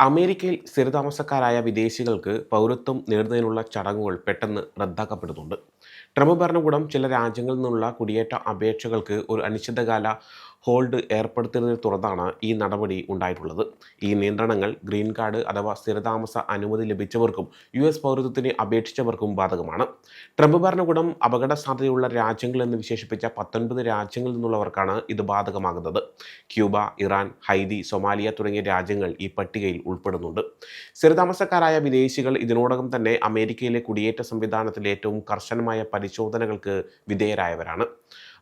അമേരിക്കയിൽ സ്ഥിരതാമസക്കാരായ വിദേശികൾക്ക് പൗരത്വം നേടുന്നതിനുള്ള ചടങ്ങുകൾ പെട്ടെന്ന് റദ്ദാക്കപ്പെടുന്നുണ്ട്. ട്രംപ് ഭരണകൂടം ചില രാജ്യങ്ങളിൽ നിന്നുള്ള കുടിയേറ്റ അപേക്ഷകൾക്ക് ഒരു അനിശ്ചിതകാല ഹോൾഡ് ഏർപ്പെടുത്തുന്നതിനെ തുടർന്നാണ് ഈ നടപടി ഉണ്ടായിട്ടുള്ളത്. ഈ നിയന്ത്രണങ്ങൾ ഗ്രീൻ കാർഡ് അഥവാ സ്ഥിരതാമസ അനുമതി ലഭിച്ചവർക്കും യു എസ് പൗരത്വത്തിന് അപേക്ഷിച്ചവർക്കും ബാധകമാണ്. ട്രംപ് ഭരണകൂടം അപകട സാധ്യതയുള്ള രാജ്യങ്ങൾ എന്ന് വിശേഷിപ്പിച്ച പത്തൊൻപത് രാജ്യങ്ങളിൽ നിന്നുള്ളവർക്കാണ് ഇത് ബാധകമാകുന്നത്. ക്യൂബ ഇറാൻ ഹൈദി സൊമാലിയ തുടങ്ങിയ രാജ്യങ്ങൾ ഈ പട്ടികയിൽ ഉൾപ്പെടുന്നുണ്ട്. സ്ഥിരതാമസക്കാരായ വിദേശികൾ ഇതിനോടകം തന്നെ അമേരിക്കയിലെ കുടിയേറ്റ സംവിധാനത്തിലെ ഏറ്റവും കർശനമായ പരിശോധനകൾക്ക് വിധേയരായവരാണ്.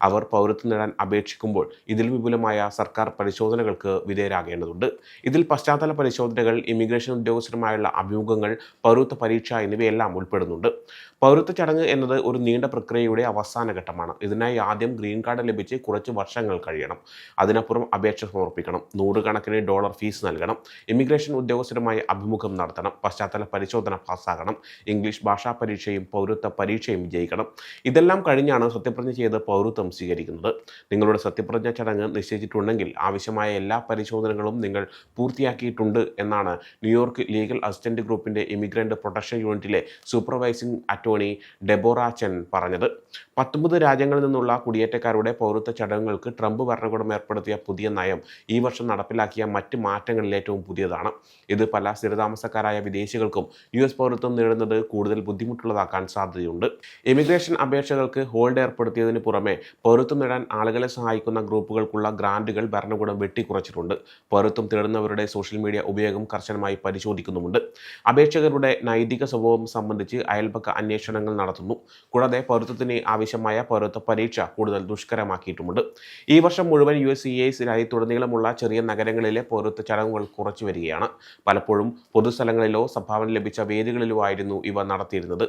അവർ പൗരത്വം നേടാൻ അപേക്ഷിക്കുമ്പോൾ ഇതിൽ വിപുലമായ സർക്കാർ പരിശോധനകൾക്ക് വിധേയരാകേണ്ടതുണ്ട്. ഇതിൽ പശ്ചാത്തല പരിശോധനകൾ ഇമിഗ്രേഷൻ ഉദ്യോഗസ്ഥരുമായുള്ള അഭിമുഖങ്ങൾ പൗരത്വ പരീക്ഷ എന്നിവയെല്ലാം ഉൾപ്പെടുന്നുണ്ട്. പൗരത്വ ചടങ്ങ് എന്നത് ഒരു നീണ്ട പ്രക്രിയയുടെ അവസാന ഘട്ടമാണ്. ഇതിനായി ആദ്യം ഗ്രീൻ കാർഡ് ലഭിച്ച് കുറച്ച് വർഷങ്ങൾ കഴിയണം. അതിനപ്പുറം അപേക്ഷ സമർപ്പിക്കണം. നൂറുകണക്കിന് ഡോളർ ഫീസ് നൽകണം. ഇമിഗ്രേഷൻ ഉദ്യോഗസ്ഥരുമായി അഭിമുഖം നടത്തണം. പശ്ചാത്തല പരിശോധന പാസ്സാകണം. ഇംഗ്ലീഷ് ഭാഷാ പരീക്ഷയും പൗരത്വ പരീക്ഷയും വിജയിക്കണം. ഇതെല്ലാം കഴിഞ്ഞാണ് സത്യപ്രതിജ്ഞ ചെയ്ത് പൗരത്വം സ്വീകരിക്കുന്നത് നിങ്ങളുടെ സത്യപ്രതിജ്ഞ ചടങ്ങ് നിശ്ചയിച്ചിട്ടുണ്ടെങ്കിൽ ആവശ്യമായ എല്ലാ പരിശോധനകളും നിങ്ങൾ പൂർത്തിയാക്കിയിട്ടുണ്ട് എന്നാണ് ന്യൂയോർക്ക് ലീഗൽ അസിസ്റ്റന്റ് ഗ്രൂപ്പിന്റെ ഇമിഗ്രന്റ് പ്രൊട്ടക്ഷൻ യൂണിറ്റിലെ സൂപ്പർവൈസിംഗ് അറ്റോർണി ഡെബോറ ചെൻ പറഞ്ഞത്. പത്തൊമ്പത് രാജ്യങ്ങളിൽ നിന്നുള്ള കുടിയേറ്റക്കാരുടെ പൗരത്വ ചടങ്ങുകൾക്ക് ട്രംപ് ഭരണകൂടം ഏർപ്പെടുത്തിയ പുതിയ നയം ഈ വർഷം നടപ്പിലാക്കിയ മറ്റ് മാറ്റങ്ങളിൽ ഏറ്റവും പുതിയതാണ്. ഇത് പല സ്ഥിരതാമസക്കാരായ വിദേശികൾക്കും യു എസ് പൗരത്വം നേടുന്നത് കൂടുതൽ ബുദ്ധിമുട്ടുള്ളതാക്കാൻ സാധ്യതയുണ്ട്. ഇമിഗ്രേഷൻ അപേക്ഷകൾക്ക് ഹോൾഡ് ഏർപ്പെടുത്തിയതിന് പുറമെ പൗരത്വം നേടാൻ ആളുകളെ സഹായിക്കുന്ന ഗ്രൂപ്പുകൾക്കുള്ള ഗ്രാന്റുകൾ ഭരണകൂടം വെട്ടിക്കുറച്ചിട്ടുണ്ട്. പൗരത്വം തേടുന്നവരുടെ സോഷ്യൽ മീഡിയ ഉപയോഗം കർശനമായി പരിശോധിക്കുന്നുമുണ്ട്. അപേക്ഷകരുടെ നൈതിക സ്വഭാവം സംബന്ധിച്ച് അയൽപക്ക അന്വേഷണങ്ങൾ നടത്തുന്നു. കൂടാതെ പൗരത്വത്തിന് ആവശ്യമായ പൗരത്വ പരീക്ഷ കൂടുതൽ ദുഷ്കരമാക്കിയിട്ടുമുണ്ട്. ഈ വർഷം മുഴുവൻ യു എസ് സി എസ് രാജ്യത്തുടനീളമുള്ള ചെറിയ നഗരങ്ങളിലെ പൗരത്വ ചടങ്ങുകൾ കുറച്ചു വരികയാണ് പലപ്പോഴും പൊതുസ്ഥലങ്ങളിലോ സംഭാവന ലഭിച്ച വേദികളിലോ ആയിരുന്നു ഇവ നടത്തിയിരുന്നത്.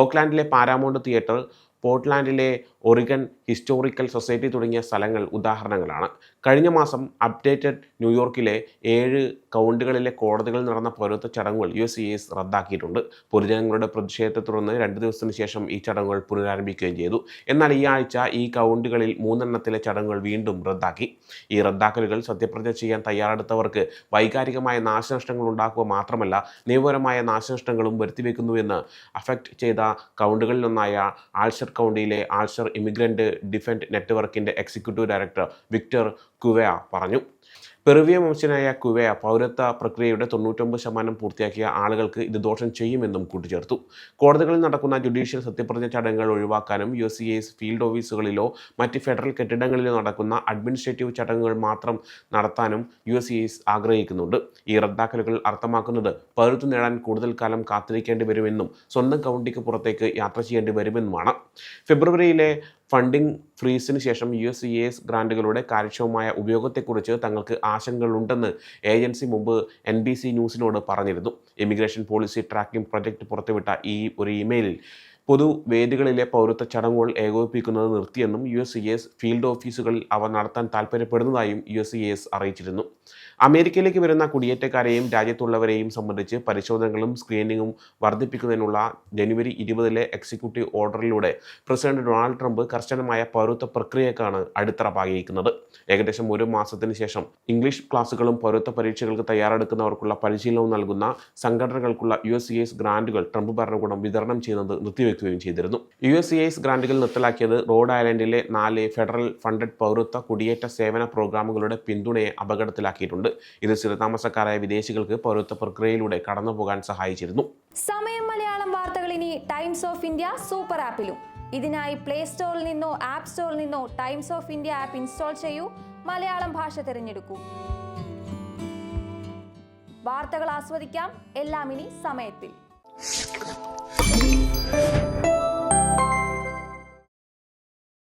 ഓക്ലാൻഡിലെ പാരാമൗണ്ട് തിയേറ്റർ പോർട്ട്ലാൻഡിലെ ഒറിഗൺ ഹിസ്റ്റോറിക്കൽ സൊസൈറ്റി തുടങ്ങിയ സ്ഥലങ്ങൾ ഉദാഹരണങ്ങളാണ്. കഴിഞ്ഞ മാസം അപ്ഡേറ്റഡ് ന്യൂയോർക്കിലെ ഏഴ് കൗണ്ടുകളിലെ കോടതികളിൽ നടന്ന പൗരത്വ ചടങ്ങുകൾ യു എസ് എസ് റദ്ദാക്കിയിട്ടുണ്ട്. പൊതുജനങ്ങളുടെ പ്രതിഷേധത്തെ തുടർന്ന് രണ്ട് ദിവസത്തിന് ശേഷം ഈ ചടങ്ങുകൾ പുനരാരംഭിക്കുകയും ചെയ്തു. എന്നാൽ ഈ ആഴ്ച ഈ കൗണ്ടുകളിൽ മൂന്നെണ്ണത്തിലെ ചടങ്ങുകൾ വീണ്ടും റദ്ദാക്കി. ഈ റദ്ദാക്കലുകൾ സത്യപ്രതിജ്ഞ ചെയ്യാൻ തയ്യാറെടുത്തവർക്ക് വൈകാരികമായ നാശനഷ്ടങ്ങൾ ഉണ്ടാക്കുക മാത്രമല്ല നിയമപരമായ നാശനഷ്ടങ്ങളും വരുത്തിവെക്കുന്നുവെന്ന് അഫക്റ്റ് ചെയ്ത കൗണ്ടുകളിലൊന്നായ ആൾഷർ കൗണ്ടിയിലെ ആൾഷർ ഇമിഗ്രന്റ് ഡിഫൻഡ് നെറ്റ്വർക്കിന്റെ എക്സിക്യൂട്ടീവ് ഡയറക്ടർ വിക്ടർ കുവയ പറഞ്ഞു. പെറുവിയ വംശനായ കുവയ പൗരത്വ പ്രക്രിയയുടെ തൊണ്ണൂറ്റൊമ്പത് ശതമാനം പൂർത്തിയാക്കിയ ആളുകൾക്ക് ഇത് ദോഷം ചെയ്യുമെന്നും കൂട്ടിച്ചേർത്തു. കോടതികളിൽ നടക്കുന്ന ജുഡീഷ്യൽ സത്യപ്രതിജ്ഞ ചടങ്ങുകൾ ഒഴിവാക്കാനും യു സി എസ് ഫീൽഡ് ഓഫീസുകളിലോ മറ്റ് ഫെഡറൽ കെട്ടിടങ്ങളിലോ നടക്കുന്ന അഡ്മിനിസ്ട്രേറ്റീവ് ചടങ്ങുകൾ മാത്രം നടത്താനും യു എസ് എസ് ആഗ്രഹിക്കുന്നുണ്ട്. ഈ റദ്ദാക്കലുകൾ അർത്ഥമാക്കുന്നത് പൗരത്വം നേടാൻ കൂടുതൽ കാലം കാത്തിരിക്കേണ്ടി വരുമെന്നും സ്വന്തം കൗണ്ടിക്ക് പുറത്തേക്ക് യാത്ര ചെയ്യേണ്ടി വരുമെന്നുമാണ്. ഫെബ്രുവരിയിലെ ഫണ്ടിംഗ് ഫ്രീസിന് ശേഷം യു എസ് സി എസ് ഗ്രാൻഡുകളുടെ കാര്യക്ഷമമായ ഉപയോഗത്തെക്കുറിച്ച് തങ്ങൾക്ക് ആശങ്കകളുണ്ടെന്ന് ഏജൻസി മുമ്പ് എൻ ബി സി ന്യൂസിനോട് പറഞ്ഞിരുന്നു. ഇമിഗ്രേഷൻ പോളിസി ട്രാക്കിംഗ് പ്രൊജക്ട് പുറത്തുവിട്ട ഈ ഒരു ഇമെയിലിൽ പൊതുവേദികളിലെ പൗരത്വ ചടങ്ങുകൾ ഏകോപിപ്പിക്കുന്നത് നിർത്തിയെന്നും യു എസ് എസ് ഫീൽഡ് ഓഫീസുകളിൽ അവ നടത്താൻ താൽപ്പര്യപ്പെടുന്നതായും യു എസ് സി എസ് അറിയിച്ചിരുന്നു. അമേരിക്കയിലേക്ക് വരുന്ന കുടിയേറ്റക്കാരെയും രാജ്യത്തുള്ളവരെയും സംബന്ധിച്ച് പരിശോധനകളും സ്ക്രീനിങ്ങും വർദ്ധിപ്പിക്കുന്നതിനുള്ള ജനുവരി ഇരുപതിലെ എക്സിക്യൂട്ടീവ് ഓർഡറിലൂടെ പ്രസിഡന്റ് ഡൊണാൾഡ് ട്രംപ് കർശനമായ പൗരത്വ പ്രക്രിയക്കാണ് അടിത്തറ പാകിയിരിക്കുന്നത്. ഏകദേശം ഒരു മാസത്തിന് ശേഷം ഇംഗ്ലീഷ് ക്ലാസുകളും പൗരത്വ പരീക്ഷകൾക്ക് തയ്യാറെടുക്കുന്നവർക്കുള്ള പരിശീലനവും നൽകുന്ന സംഘടനകൾക്കുള്ള യു എസ് ഗ്രാൻഡുകൾ ട്രംപ് ഭരണകൂടം വിതരണം ചെയ്യുന്നത് നിർത്തിവെക്കുകയും ചെയ്തിരുന്നു. യു എസ് സി എസ് ഗ്രാൻഡുകൾ നിർത്തലാക്കിയത് റോഡ് ഐലൻഡിലെ നാല് ഫെഡറൽ ഫണ്ടഡ് പൗരത്വ കുടിയേറ്റ സേവന പ്രോഗ്രാമുകളുടെ പിന്തുണയെ അപകടത്തിലാക്കിയിട്ടുണ്ട്. ഇത് സ്ഥിരതാമസക്കാരായ വിദേശികൾക്ക് പൗരത്വ പ്രക്രിയയിലൂടെ കടന്നുപോകാൻ സഹായിച്ചിരുന്നു. സമയം മലയാളം വാർത്തകൾ ഇനി ടൈംസ് ഓഫ് ഇന്ത്യ സൂപ്പർ ആപ്പിലും. ഇതിനായി പ്ലേ സ്റ്റോറിൽ നിന്നോ ആപ്പ് സ്റ്റോറിൽ നിന്നോ Times of India app install ചെയ്യൂ. മലയാളം ഭാഷ തിരഞ്ഞെടുക്കൂ. വാർത്തകൾ ആസ്വദിക്കാം. എല്ലാം ഇനി സമയത്തിൽ.